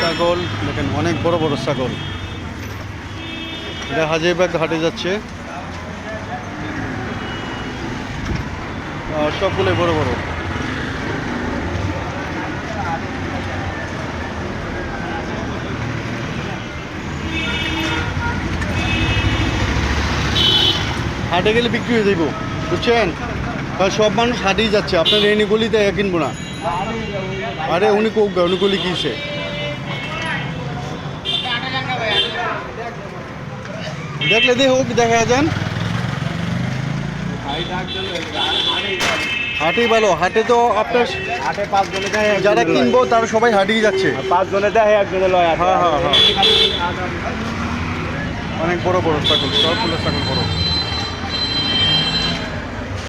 ছাগল দেখেন অনেক বড় বড় ছাগল। এটা ব্যাগ ঘাটে যাচ্ছে। সবগুলোই বড় বড়। হাটে গেলে বিক্রি হয়ে যাইব বুঝছেন? কারণ সব মানুষ হাটেই যাচ্ছে আপনার এনে গলিতে কিনবো না। আরে উনি কোক উনি গলি কিসে? দেখলে দেখো কি দেখা যান হাটেই ভালো হাটে তো আপনার হাটে পাঁচ জনে দেয় যারা কিনবো তারা সবাই হাটেই যাচ্ছে। পাঁচ জনে দেয় একজনে লয় হ্যাঁ, হ্যাঁ, হ্যাঁ। অনেক বড় বড় ছাগল সবগুলো ছাগল বড়।